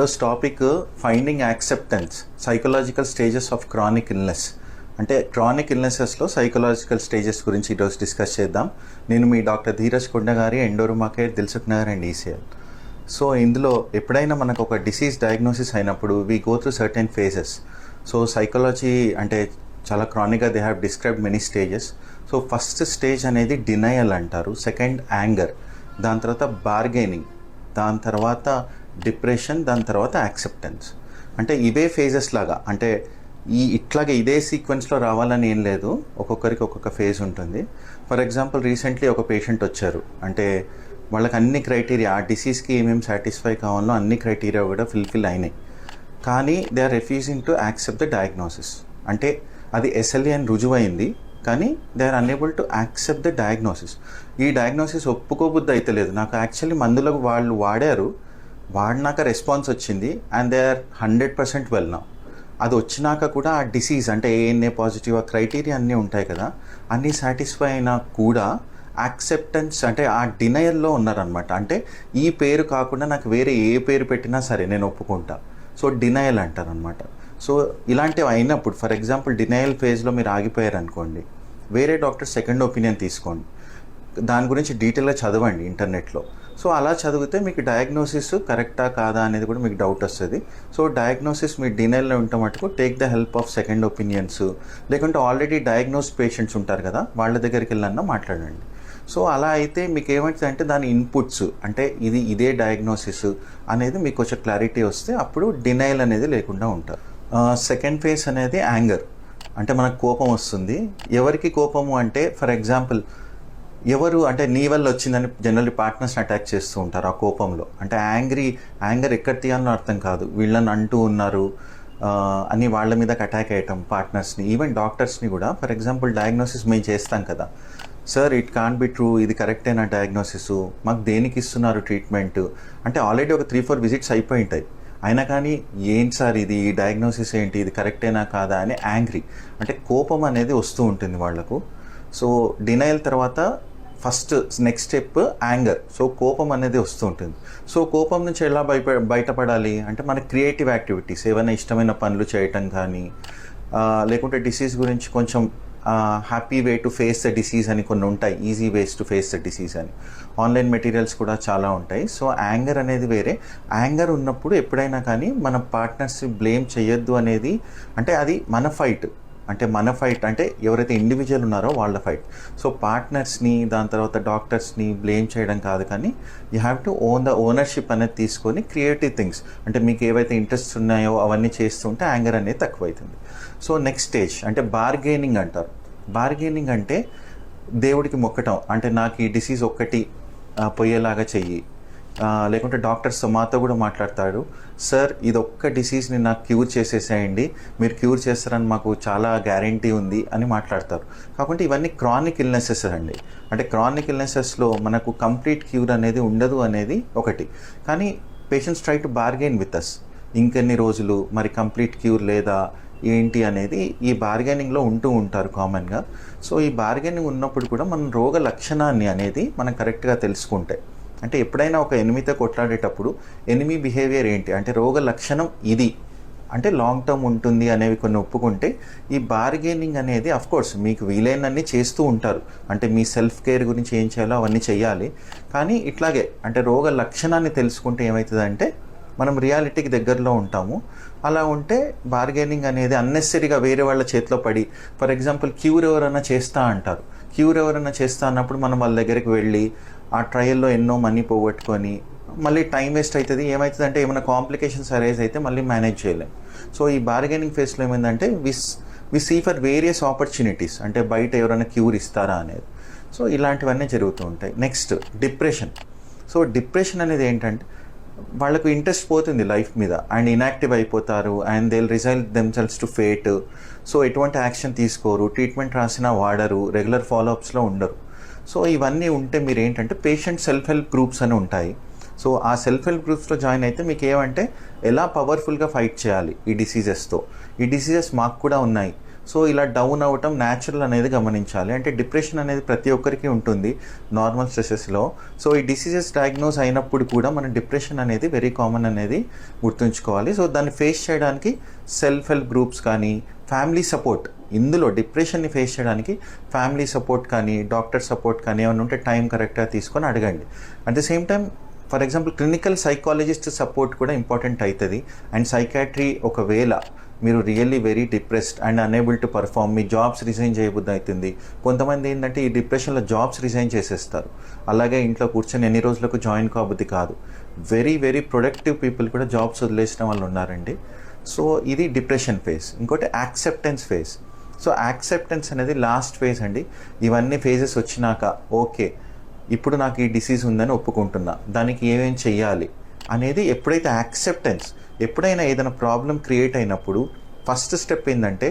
ఈరోజు topic finding acceptance psychological stages of chronic illness అంటే chronic ఇల్నెసెస్లో సైకలాజికల్ స్టేజెస్ గురించి ఈరోజు డిస్కస్ చేద్దాం. నేను మీ డాక్టర్ ధీరజ్ కొండ గారి ఎండోరుమాకేట్ Dilsukh Nagar and ECL. So ఇందులో ఎప్పుడైనా మనకు ఒక డిసీజ్ డయాగ్నోసిస్ అయినప్పుడు we go through certain phases so psychology అంటే చాలా క్రానిక్గా they have describe many stages so first stage అనేది డినయల్ అంటారు. సెకండ్ యాంగర్ దాని తర్వాత బార్గెనింగ్ దాని తర్వాత డిప్రెషన్ దాని తర్వాత యాక్సెప్టెన్స్. అంటే ఇవే ఫేజెస్ లాగా. అంటే ఈ ఇట్లాగే ఇదే సీక్వెన్స్లో రావాలని ఏం లేదు. ఒక్కొక్కరికి ఒక్కొక్క ఫేజ్ ఉంటుంది. ఫర్ ఎగ్జాంపుల్ రీసెంట్లీ ఒక పేషెంట్ వచ్చారు. అంటే వాళ్ళకి అన్ని క్రైటీరియా ఆ డిసీజ్కి ఏమేమి సాటిస్ఫై కావాలో అన్ని క్రైటీరియా కూడా ఫుల్ఫిల్ అయినాయి. కానీ they are refusing to accept the diagnosis అంటే అది ఎస్ఎల్ఈ అని రుజువైంది. కానీ they are unable to accept the diagnosis ఈ డయాగ్నోసిస్ ఒప్పుకోబుద్ధి అయితే లేదు. నాకు యాక్చువల్లీ మందులకు వాళ్ళు వాడారు. వాడినాక రెస్పాన్స్ వచ్చింది and they are hundred percent well నా అది వచ్చినాక కూడా ఆ డిసీజ్ అంటే ఏఎన్ఏ పాజిటివ్ ఆ క్రైటీరియా అన్నీ ఉంటాయి కదా అన్నీ సాటిస్ఫై అయినా కూడా యాక్సెప్టెన్స్ అంటే ఆ డినయల్లో ఉన్నారనమాట అంటే ఈ పేరు కాకుండా నాకు వేరే ఏ పేరు పెట్టినా సరే నేను ఒప్పుకుంటా. సో డినయల్ అంటారనమాట సో ఇలాంటివి అయినప్పుడు ఫర్ ఎగ్జాంపుల్ డినయల్ ఫేజ్లో మీరు ఆగిపోయారు అనుకోండి వేరే డాక్టర్ సెకండ్ ఒపీనియన్ తీసుకోండి. దాని గురించి డీటెయిల్గా చదవండి ఇంటర్నెట్లో. సో అలా చదివితే మీకు డయాగ్నోసిస్ కరెక్టా కాదా అనేది కూడా మీకు డౌట్ వస్తుంది. సో డయాగ్నోసిస్ మీ డినైల్లో ఉంటే మటుకు take the help of second opinions లేకుంటే ఆల్రెడీ డయాగ్నోస్ పేషెంట్స్ ఉంటారు కదా వాళ్ళ దగ్గరికి వెళ్ళన్నా మాట్లాడండి. సో అలా అయితే మీకు ఏమవుతుంది అంటే దాని ఇన్పుట్స్ అంటే ఇది ఇదే డయాగ్నోసిస్ అనేది మీకు కొంచెం క్లారిటీ వస్తే అప్పుడు డినైల్ అనేది లేకుండా ఉంటారు. సెకండ్ ఫేజ్ అనేది యాంగర్ అంటే మనకు కోపం వస్తుంది. ఎవరికి కోపము అంటే ఫర్ ఎగ్జాంపుల్ ఎవరు అంటే నీ వల్ల వచ్చిందని జనరల్లీ పార్ట్నర్స్ని అటాక్ చేస్తూ ఉంటారు ఆ కోపంలో. అంటే యాంగ్రీ యాంగర్ ఎక్కడ తీయాలో అర్థం కాదు. వీళ్ళని అంటూ ఉన్నారు అని వాళ్ళ మీద అటాక్ అయ్యటం పార్ట్నర్స్ని ఈవెన్ డాక్టర్స్ని కూడా ఫర్ ఎగ్జాంపుల్ డయాగ్నోసిస్ మేము చేస్తాం కదా. Sir it can be true ఇది కరెక్టేనా డయాగ్నోసిస్ మాకు దేనికి ఇస్తున్నారు ట్రీట్మెంట్ అంటే ఆల్రెడీ ఒక త్రీ ఫోర్ విజిట్స్ అయిపోయి ఉంటాయి. అయినా కానీ ఏంటి సార్ ఇది? ఈ డయాగ్నోసిస్ ఏంటి? ఇది కరెక్టేనా కాదా? అని యాంగ్రీ అంటే కోపం అనేది వస్తూ ఉంటుంది వాళ్ళకు. సో డినైల్ తర్వాత first next step anger. So కోపం అనేది వస్తూ ఉంటుంది సో కోపం నుంచి ఎలా బయట బయటపడాలి? అంటే మన క్రియేటివ్ యాక్టివిటీస్ ఏమైనా ఇష్టమైన పనులు చేయటం కానీ లేకుంటే డిసీజ్ గురించి కొంచెం happy way to face the disease అని కొన్ని ఉంటాయి. Easy ways to face the disease అని. ఆన్లైన్ మెటీరియల్స్ కూడా చాలా ఉంటాయి. సో యాంగర్ అనేది వేరే. యాంగర్ ఉన్నప్పుడు ఎప్పుడైనా కానీ మన పార్ట్నర్స్ బ్లేమ్ చేయొద్దు అనేది అంటే అది మన ఫైట్. అంటే మన ఫైట్ అంటే ఎవరైతే ఇండివిజువల్ ఉన్నారో వాళ్ళ ఫైట్ సో పార్ట్నర్స్ని దాని తర్వాత డాక్టర్స్ని బ్లేమ్ చేయడం కాదు కానీ you have to own the ownership అనేది తీసుకొని క్రియేటివ్ థింగ్స్ అంటే మీకు ఏవైతే ఇంట్రెస్ట్ ఉన్నాయో అవన్నీ చేస్తుంటే యాంగర్ అనేది తక్కువైతుంది. సో నెక్స్ట్ స్టేజ్ అంటే బార్గెనింగ్ అంటారు. బార్గెనింగ్ అంటే దేవుడికి మొక్కటం. అంటే నాకు ఈ డిసీజ్ ఒక్కటి పోయేలాగా చెయ్యి. లేకుంటే డాక్టర్స్ మాతో కూడా మాట్లాడతాడు. సార్ ఇది ఒక్క డిసీజ్ని నాకు క్యూర్ చేసేసేయండి. మీరు క్యూర్ చేస్తారని మాకు చాలా గ్యారంటీ ఉంది అని మాట్లాడతారు. కాకుంటే ఇవన్నీ క్రానిక్ ఇల్నెసెస్ అండి. అంటే క్రానిక్ ఇల్నెసెస్లో మనకు కంప్లీట్ క్యూర్ అనేది ఉండదు అనేది ఒకటి. కానీ patients try to bargain with us. ఇంకెన్ని రోజులు మరి కంప్లీట్ క్యూర్ లేదా ఏంటి అనేది ఈ బార్గెనింగ్లో ఉంటూ ఉంటారు కామన్గా. సో ఈ బార్గెనింగ్ ఉన్నప్పుడు కూడా మనం రోగ లక్షణాన్ని అనేది మనం కరెక్ట్గా తెలుసుకుంటే. అంటే ఎప్పుడైనా ఒక ఎనిమితో కొట్లాడేటప్పుడు ఎనిమి బిహేవియర్ ఏంటి? అంటే రోగ లక్షణం ఇది. అంటే లాంగ్ టర్మ్ ఉంటుంది అనేవి కొన్ని ఒప్పుకుంటే ఈ బార్గెనింగ్ అనేది కోర్స్ మీకు వీలైనన్ని చేస్తూ ఉంటారు. అంటే మీ సెల్ఫ్ కేర్ గురించి ఏం చేయాలో అవన్నీ చేయాలి కానీ ఇట్లాగే అంటే రోగ లక్షణాన్ని తెలుసుకుంటే ఏమవుతుందంటే మనం రియాలిటీకి దగ్గరలో ఉంటాము. అలా ఉంటే బార్గెనింగ్ అనేది అన్నెసరీగా వేరే వాళ్ళ చేతిలో పడి ఫర్ ఎగ్జాంపుల్ క్యూర్ ఎవరైనా చేస్తా అంటారు. క్యూర్ ఎవరైనా చేస్తా అన్నప్పుడు మనం వాళ్ళ దగ్గరికి వెళ్ళి ఆ ట్రయల్లో ఎన్నో మనీ పోగొట్టుకొని మళ్ళీ టైం వేస్ట్ అవుతుంది. ఏమవుతుంది అంటే ఏమైనా కాంప్లికేషన్స్ అరైజ్ అయితే మళ్ళీ మేనేజ్ చేయలేం. సో ఈ బార్గెనింగ్ ఫేస్లో ఏమైందంటే విస్ we see for various opportunities అంటే బయట ఎవరైనా క్యూర్ ఇస్తారా అనేది. సో ఇలాంటివన్నీ జరుగుతూ ఉంటాయి. నెక్స్ట్ డిప్రెషన్ సో డిప్రెషన్ అనేది ఏంటంటే వాళ్ళకు ఇంట్రెస్ట్ పోతుంది లైఫ్ మీద. అండ్ ఇనాక్టివ్ అయిపోతారు. And they resign themselves to fate so ఎటువంటి యాక్షన్ తీసుకోరు. ట్రీట్మెంట్ రాసినా వాడరు. రెగ్యులర్ ఫాలోఅప్స్లో ఉండరు. సో ఇవన్నీ ఉంటే మీరు ఏంటంటే పేషెంట్ సెల్ఫ్ హెల్ప్ గ్రూప్స్ అని ఉంటాయి. సో ఆ సెల్ఫ్ హెల్ప్ గ్రూప్స్లో జాయిన్ అయితే మీకు ఏమంటే ఎలా పవర్ఫుల్గా ఫైట్ చేయాలి ఈ డిసీజెస్తో ఈ డిసీజెస్ మాకు కూడా ఉన్నాయి. సో ఇలా డౌన్ అవ్వటం న్యాచురల్ అనేది గమనించాలి. అంటే డిప్రెషన్ అనేది ప్రతి ఒక్కరికి ఉంటుంది నార్మల్ స్ట్రెసెస్లో సో ఈ డిసీజెస్ డయాగ్నోస్ అయినప్పుడు కూడా మన డిప్రెషన్ అనేది వెరీ కామన్ అనేది గుర్తుంచుకోవాలి. సో దాన్ని ఫేస్ చేయడానికి సెల్ఫ్ హెల్ప్ గ్రూప్స్ కానీ ఫ్యామిలీ సపోర్ట్ ఇందులో డిప్రెషన్ని ఫేస్ చేయడానికి ఫ్యామిలీ సపోర్ట్ కానీ డాక్టర్ సపోర్ట్ కానీ ఏమైనా ఉంటే టైం కరెక్ట్గా తీసుకొని అడగండి. At the same time for example clinical psychologist support కూడా ఇంపార్టెంట్ అవుతుంది. అండ్ సైకాట్రీ ఒకవేళ మీరు really very depressed and unable to perform me jobs resign చేయబుద్ధి అవుతుంది. కొంతమంది ఏంటంటే ఈ డిప్రెషన్లో జాబ్స్ రిజైన్ చేసేస్తారు. అలాగే ఇంట్లో కూర్చొని ఎన్ని రోజులకు జాయిన్ కాబుద్ది కాదు. వెరీ వెరీ ప్రొడక్టివ్ పీపుల్ కూడా జాబ్స్ వదిలేసిన వాళ్ళు ఉన్నారండి. సో ఇది డిప్రెషన్ ఫేజ్ ఇంకోటి యాక్సెప్టెన్స్ ఫేజ్ సో యాక్సెప్టెన్స్ అనేది లాస్ట్ ఫేజ్ అండి. ఇవన్నీ ఫేజెస్ వచ్చినాక ఓకే ఇప్పుడు నాకు ఈ డిసీజ్ ఉందని ఒప్పుకుంటున్నా. దానికి ఏమేం చెయ్యాలి అనేది ఎప్పుడైతే యాక్సెప్టెన్స్ ఎప్పుడైనా ఏదైనా ప్రాబ్లం క్రియేట్ అయినప్పుడు ఫస్ట్ స్టెప్ ఏంటంటే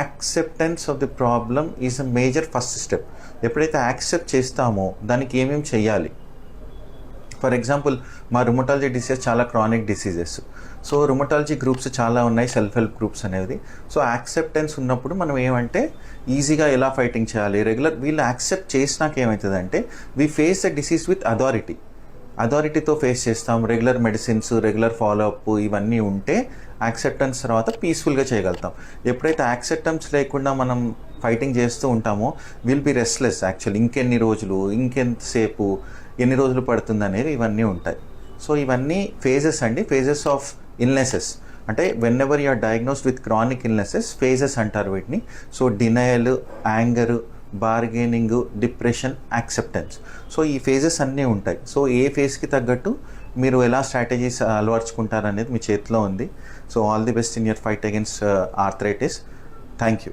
acceptance of the problem is a major first step ఎప్పుడైతే యాక్సెప్ట్ చేస్తామో దానికి ఏమేమి చెయ్యాలి? ఫర్ ఎగ్జాంపుల్ మా రుమటాలజీ డిసీజ్ చాలా chronic diseases so rheumatology groups చాలా ఉన్నాయి సెల్ఫ్ హెల్ప్ గ్రూప్స్ అనేది సో యాక్సెప్టెన్స్ ఉన్నప్పుడు మనం ఏమంటే ఈజీగా ఎలా ఫైటింగ్ చేయాలి? రెగ్యులర్ వీళ్ళు యాక్సెప్ట్ చేసినాక ఏమవుతుందంటే we face the disease with authority అథారిటీతో face చేస్తాం regular medicines regular follow up ఇవన్నీ ఉంటే యాక్సెప్టెన్స్ తర్వాత పీస్ఫుల్గా చేయగలుగుతాం. ఎప్పుడైతే యాక్సెప్టెన్స్ లేకుండా మనం ఫైటింగ్ చేస్తూ ఉంటామో విల్ బి రెస్ట్లెస్ యాక్చువల్ ఇంకెన్ని రోజులు ఇంకెంతసేపు ఎన్ని రోజులు పడుతుంది అనేది ఇవన్నీ ఉంటాయి. సో ఇవన్నీ ఫేజెస్ అండి. ఫేజెస్ ఆఫ్ ఇల్నెసెస్ అంటే whenever you are diagnosed with chronic illnesses phases అంటారు వీటిని. So denial anger bargaining depression acceptance so ఈ ఫేజెస్ అన్నీ ఉంటాయి. సో ఏ ఫేజ్కి తగ్గట్టు మీరు ఎలా స్ట్రాటజీస్ అలవర్చుకుంటారు అనేది మీ చేతిలో ఉంది. So all the best in your fight against arthritis thank you